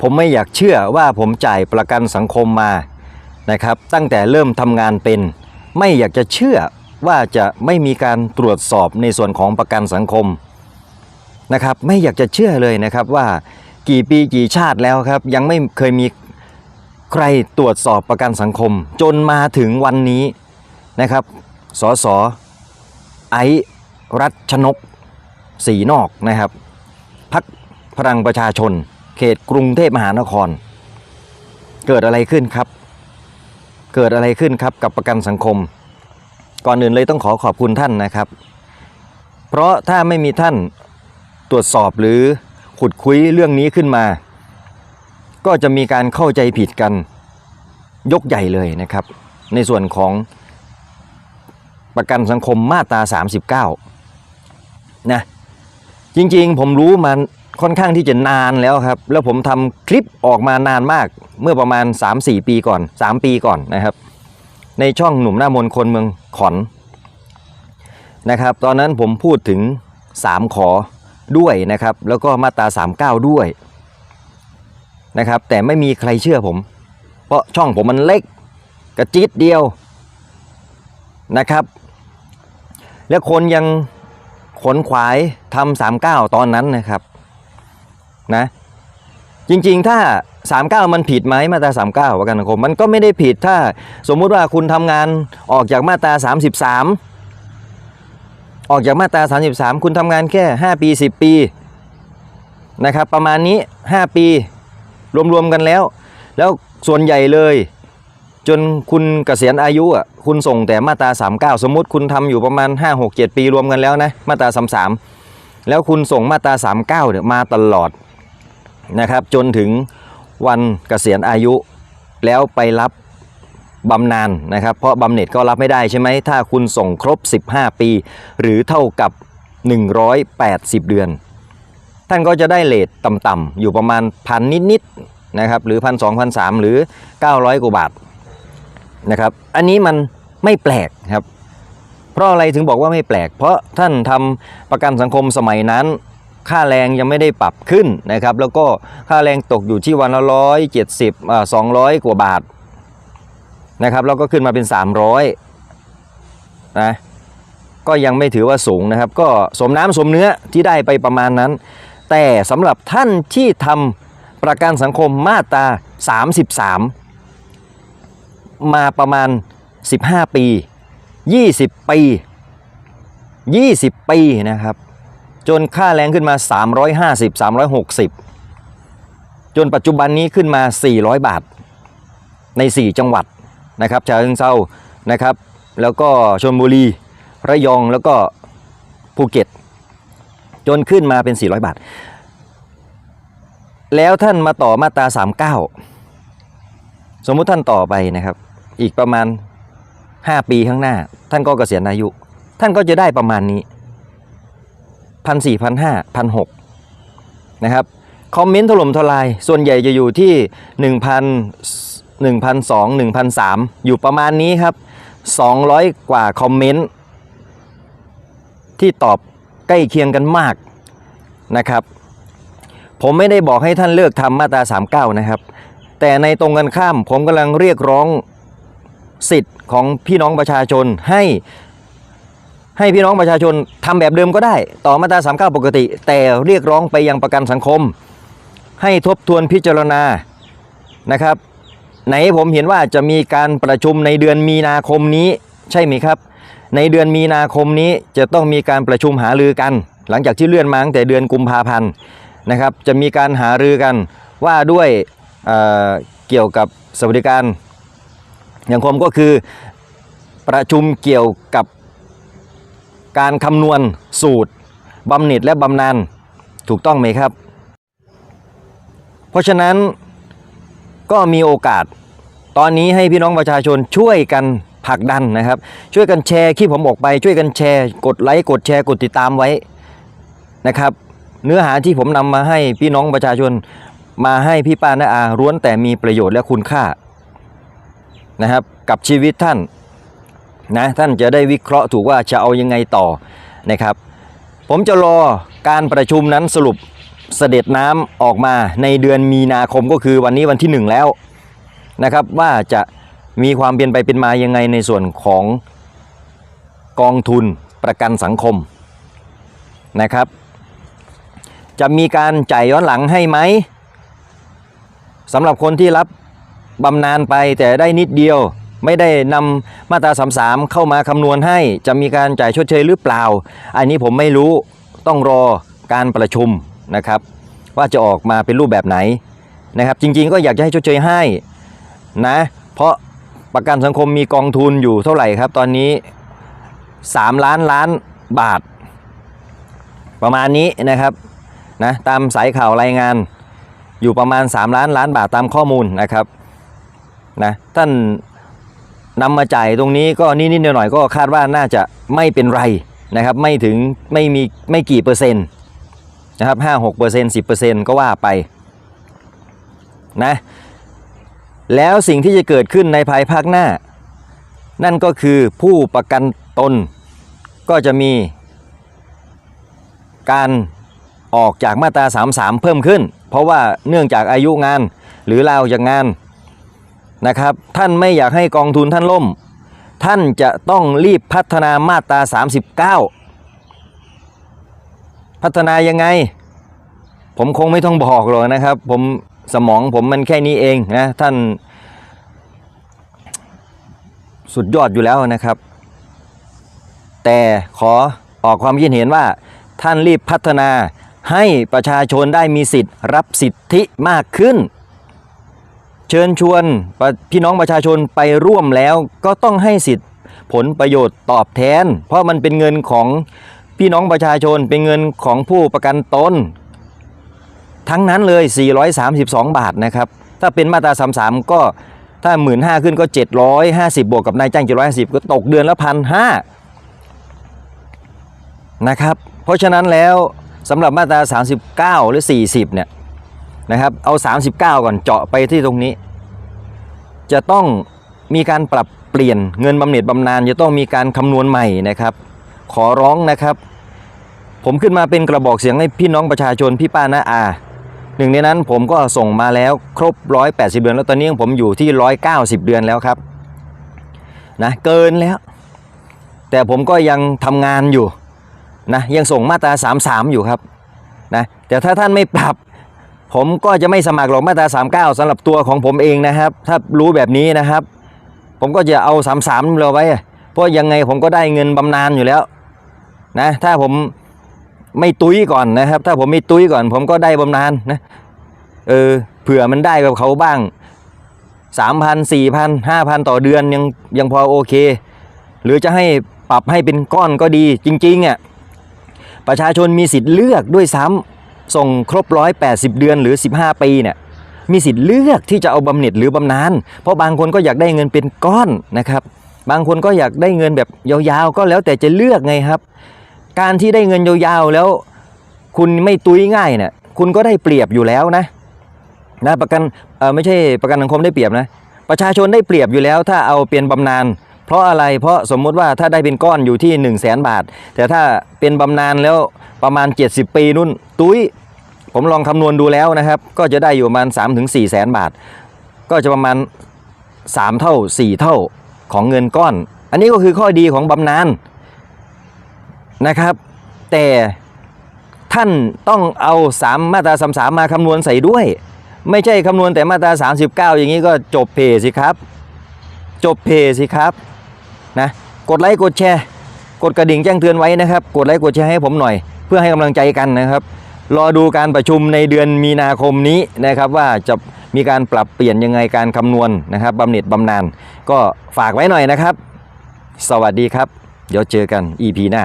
ผมไม่อยากเชื่อว่าผมจ่ายประกันสังคมมานะครับ ตั้งแต่เริ่มทำงานเป็น ไม่อยากจะเชื่อว่าจะไม่มีการตรวจสอบในส่วนของประกันสังคมนะครับไม่อยากจะเชื่อเลยนะครับว่ากี่ปีกี่ชาติแล้วครับ ยังไม่เคยมีใครตรวจสอบประกันสังคม จนมาถึงวันนี้นะครับสสไอรัชนกศรีนอกนะครับพักพลังประชาชน เขตกรุงเทพมหานคร เกิดอะไรขึ้นครับ เกิดอะไรขึ้นครับกับประกันสังคม ก่อนอื่นเลยต้องขอขอบคุณท่านนะครับ เพราะถ้าไม่มีท่านตรวจสอบหรือขุดคุยเรื่องนี้ขึ้นมา ก็จะมีการเข้าใจผิดกันยกใหญ่เลยนะครับ ในส่วนของประกันสังคมมาตรา 39 นะจริงๆ ผมรู้มา ค่อนข้างที่จะนานแล้วครับ แล้วผมทำคลิปออกมานานมากเมื่อประมาณ 3-4 ปีก่อน 3 ปีก่อนนะครับ ในช่องหนุ่มหน้ามนคนเมืองขอนนะครับ ตอนนั้นผมพูดถึง 3 ขอด้วยนะครับ แล้วก็มาตรา 39 ด้วยนะครับ แต่ไม่มีใครเชื่อผม เพราะช่องผมมันเล็กกระจิตเดียวนะครับ แล้วคนยังขนขวายทำสามเก้าตอนนั้นนะครับ นะ จริงๆ ถ้า 39 มันผิดไหมมาตรา 39 ประกันสังคม มันก็ไม่ได้ผิดถ้าสมมุติว่าคุณทำงานออกจากมาตรา 33 ออกจากมาตรา 33 คุณทำงานแค่ 5 ปี 10 ปีนะครับประมาณนี้ 5 ปี รวมๆกันแล้ว แล้วส่วนใหญ่เลย จนคุณเกษียณอายุอะคุณส่งแต่มาตรา 39 สมมุติคุณทำอยู่ประมาณ 5 6 7 ปีรวมกันแล้วนะมาตรา 33 แล้วคุณส่งมาตรา 39เนี่ยมาตลอด นะครับ จนถึงวันเกษียณอายุแล้วไปรับบำนาญนะครับ เพราะบำเหน็จก็รับไม่ได้ใช่ไหมถ้าคุณส่งครบ 15 ปี หรือเท่ากับ 180 เดือน ท่านก็จะได้เลทต่ำๆอยู่ประมาณพันนิดๆนะครับหรือพันสองพันสามหรือ 900 กว่าบาทนะครับอันนี้มันไม่แปลกครับ เพราะอะไรถึงบอกว่าไม่แปลก เพราะท่านทำประกันสังคมสมัยนั้น ค่าแรงยังไม่ได้ปรับขึ้นนะครับ แล้วก็ค่าแรงตกอยู่ที่วันละร้อยเจ็ดสิบสองร้อยกว่าบาทนะครับแล้วก็ขึ้นมาเป็นสามร้อยนะก็ยังไม่ถือว่าสูงนะครับ ก็สมน้ำสมเนื้อที่ได้ไปประมาณนั้น แต่สำหรับท่านที่ทำประกันสังคมมาตรา 33 มาประมาณ 15 ปี 20 ปี 20 ปีนะครับ จนค่าแรงขึ้นมา 350 360 จนปัจจุบันนี้ขึ้นมา 400 บาท ใน 4 จังหวัดนะครับชาเชิงเซานะครับ แล้วก็ชลบุรี ระยองแล้วก็ภูเก็ต จนขึ้นมาเป็น 400 บาท แล้วท่านมาต่อมาตรา 39 สมมุติท่านต่อไปนะครับ อีกประมาณ 5 ปีข้างหน้า ท่านก็เกษียณอายุ ท่านก็จะได้ประมาณนี้ พันสี่พันห้าพันหกนะครับคอมเมนต์ถล่มทลาย ส่วนใหญ่จะอยู่ที่ 1,000 1,200 1,300อยู่ประมาณนี้ครับ 200 กว่าคอมเมนต์ที่ตอบใกล้เคียงกันมากนะครับ ผมไม่ได้บอกให้ท่านเลิกทำมาตรา 39 นะครับ แต่ในตรงกันข้ามผมกำลังเรียกร้องสิทธิ์ของพี่น้องประชาชนให้ ให้พี่น้องประชาชนทำแบบเดิมก็ได้ ต่อมาตรา 39 ปกติ แต่เรียกร้องไปยังประกันสังคม ให้ทบทวนพิจารณานะครับ ไหนผมเห็นว่าจะมีการประชุมในเดือนมีนาคมนี้ใช่ไหมครับ ในเดือนมีนาคมนี้จะต้องมีการประชุมหารือกัน หลังจากที่เลื่อนมาตั้งแต่เดือนกุมภาพันธ์นะครับ จะมีการหารือกันว่าด้วยเเกี่ยวกับสวัสดิการอย่างคมก็คือประชุมเกี่ยวกับ การคำนวณสูตรบำเหน็จและบำนาญถูกต้องไหมครับ เพราะฉะนั้นก็มีโอกาส ตอนนี้ให้พี่น้องประชาชนช่วยกันผลักดันนะครับ ช่วยกันแชร์คลิปผมออกไป ช่วยกันแชร์กดไลค์กดแชร์กดติดตามไว้นะครับ เนื้อหาที่ผมนำมาให้พี่น้องประชาชนมาให้พี่ป้าน้าอาร้วนแต่มีประโยชน์และคุณค่านะครับกับชีวิตท่าน นะท่านจะได้วิเคราะห์ถูกว่าจะเอายังไงต่อนะครับ ผมจะรอการประชุมนั้นสรุปเสด็จน้ำออกมาในเดือนมีนาคมก็คือวันนี้วันที่หนึ่งแล้วนะครับว่าจะมีความเป็นไปเป็นมายังไงในส่วนของกองทุนประกันสังคมนะครับ จะมีการจ่ายย้อนหลังให้ไหมสำหรับคนที่รับบำนาญไปแต่ได้นิดเดียว ไม่ได้นำมาตรา33 เข้ามาคำนวณให้จะมีการจ่ายชดเชยหรือเปล่า อันนี้ผมไม่รู้ต้องรอการประชุมนะครับ ว่าจะออกมาเป็นรูปแบบไหนนะครับ จริงๆก็อยากจะให้ชดเชยให้นะ เพราะประกันสังคมมีกองทุนอยู่เท่าไหร่ครับ ตอนนี้ 3 ล้านล้านบาท ประมาณนี้นะครับนะตามสายข่าวรายงานอยู่ประมาณ 3 ล้านล้านบาทตามข้อมูลนะครับนะท่าน นำมาจ่ายตรงนี้ก็นิดๆหน่อยๆก็คาดว่าน่าจะไม่เป็นไรนะครับไม่ถึงไม่มีไม่กี่เปอร์เซ็นต์นะครับห้าหกเปอร์เซ็นต์สิบเปอร์เซ็นต์ก็ว่าไปนะแล้วสิ่งที่จะเกิดขึ้นในภายภาคหน้า นั่นก็คือผู้ประกันตนก็จะมีการออกจากมาตรา 33 เพิ่มขึ้น เพราะว่าเนื่องจากอายุงานหรือลาออกจากงาน นะครับ ท่านไม่อยากให้กองทุนท่านล่ม ท่านจะต้องรีบพัฒนามาตรา 39 พัฒนายังไง ผมคงไม่ต้องบอกหรอกนะครับ ผมสมองผมมันแค่นี้เองนะท่าน สุดยอดอยู่แล้วนะครับ แต่ขอออกความคิดเห็นว่าท่านรีบพัฒนาให้ประชาชนได้มีสิทธิ์ รับสิทธิมากขึ้น เชิญชวนพี่น้องประชาชนไปร่วมแล้วก็ต้องให้สิทธิ์ผลประโยชน์ตอบแทน เพราะมันเป็นเงินของพี่น้องประชาชนเป็นเงินของผู้ประกันตนทั้งนั้นเลย 432 บาทนะครับ ถ้าเป็นมาตรา 33 ก็ถ้า 1 5ื่นขึ้นก็ 750 บวกกับนายจ้าง750 ก็ตกเดือนละพันห้านะครับ เพราะฉะนั้นแล้วสำหรับมาตรา 39 หรือ 40 เนี่ย นะครับ เอา 39 ก่อนเจาะไปที่ตรงนี้ จะต้องมีการปรับเปลี่ยนเงินบำเหน็จบำนาญจะต้องมีการคำนวณใหม่นะครับ ขอร้องนะครับ ผมขึ้นมาเป็นกระบอกเสียงให้พี่น้องประชาชนพี่ป้าน้าอาหนึ่งในนั้นผมก็ส่งมาแล้วครบ 180 เดือนแล้วตอนนี้ผมอยู่ที่ 190 เดือนแล้วครับนะเกินแล้ว แต่ผมก็ยังทำงานอยู่นะยังส่งมาตรา 33 อยู่ครับนะแต่ถ้าท่านไม่ปรับ ผมก็จะไม่สมัครหรอกมาตรา 39สำหรับตัวของผมเองนะครับ ถ้ารู้แบบนี้นะครับ ผมก็จะเอา 33เราไว้ เพราะยังไงผมก็ได้เงินบำนาญอยู่แล้วนะถ้าผมไม่ตุ้ยก่อนนะครับ ถ้าผมไม่ตุ้ยก่อน ผมก็ได้บำนาญนะเออเผื่อมันได้กับเขาบ้าง 3,000 4,000 5,000 ต่อเดือนยังยังพอโอเค หรือจะให้ปรับให้เป็นก้อนก็ดีจริงๆอะประชาชนมีสิทธิ์เลือกด้วยซ้ำ ส่งครบ180เดือนหรือ 15 ปีเนี่ยมีสิทธิ์เลือกที่จะเอาบำเหน็จหรือบำนาญเพราะบางคนก็อยากได้เงินเป็นก้อนนะครับ บางคนก็อยากได้เงินแบบยาวๆ ก็แล้วแต่จะเลือกไงครับ การที่ได้เงินยาวๆแล้วคุณไม่ตุ้ยง่ายเนี่ยคุณก็ได้เปรียบอยู่แล้วนะนะประกันเออไม่ใช่ประกันสังคมได้เปรียบนะ ประชาชนได้เปรียบอยู่แล้ว ถ้าเอาเป็นบำนาญ เพราะอะไรเพราะสมมุติว่าถ้าได้เป็นก้อนอยู่ที่ 1 0 0 0 0แสนบาท แต่ถ้าเป็นบำนาญแล้วประมาณ 70 ปีนู่น ตุ้ยผมลองคำนวณดูแล้วนะครับ ก็จะได้อยู่ประมาณ3ถึง4แสนบาท ก็จะประมาณ 3 เท่า 4 เท่าของเงินก้อน อันนี้ก็คือข้อดีของบำนาญนะครับ แต่ท่านต้องเอา 3 มาตรา33มาคำนวณใส่ด้วย ไม่ใช่คำนวณแต่มาตรา 39 อย่างนี้ก็จบเพสิครับ จบเพสิครับ นะกดไลค์กดแชร์ กดกระดิ่งแจ้งเตือนไว้นะครับ กดไลค์กดแชร์ให้ผมหน่อย เพื่อให้กำลังใจกันนะครับ รอดูการประชุมในเดือนมีนาคมนี้นะครับ ว่าจะมีการปรับเปลี่ยนยังไงการคำนวณนะครับบำเหน็จบำนาญก็ฝากไว้หน่อยนะครับ สวัสดีครับ เดี๋ยวเจอกัน EP หน้า